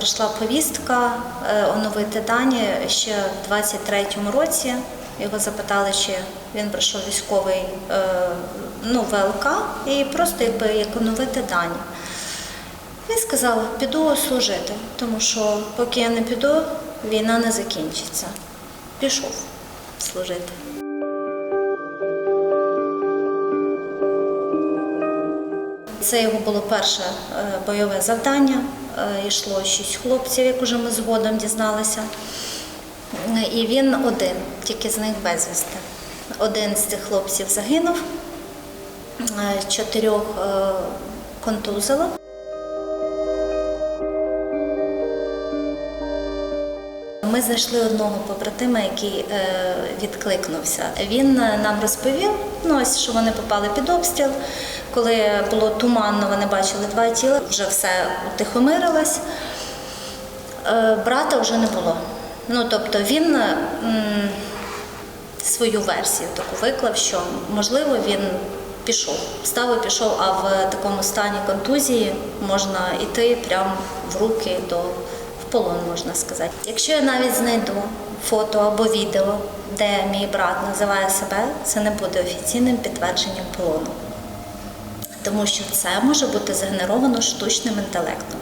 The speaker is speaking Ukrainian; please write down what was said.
прийшла повістка е, оновити дані ще в 23-му році. Його запитали, чи він пройшов військовий е, ну, ВЛК і просто якби як оновити дані. Він сказав, піду служити, тому що поки я не піду, війна не закінчиться. Пішов служити. Це його було перше е, бойове завдання. Е, Йшло шість хлопців, як уже ми згодом дізналися. І він один, тільки з них безвісти. Один з цих хлопців загинув, е, чотирьох контузило. Ми знайшли одного побратима, який е, відкликнувся. Він е, нам розповів, ну ось що вони попали під обстріл. Коли було туманно, вони бачили два тіла, вже все утихомирилось. Е, брата вже не було. Ну тобто він свою версію таку виклав, що можливо він пішов, встав і пішов, а в такому стані контузії можна йти прямо в руки до полон, можна сказати. Якщо я навіть знайду фото або відео, де мій брат називає себе, це не буде офіційним підтвердженням полону. Тому що це може бути згенеровано штучним інтелектом.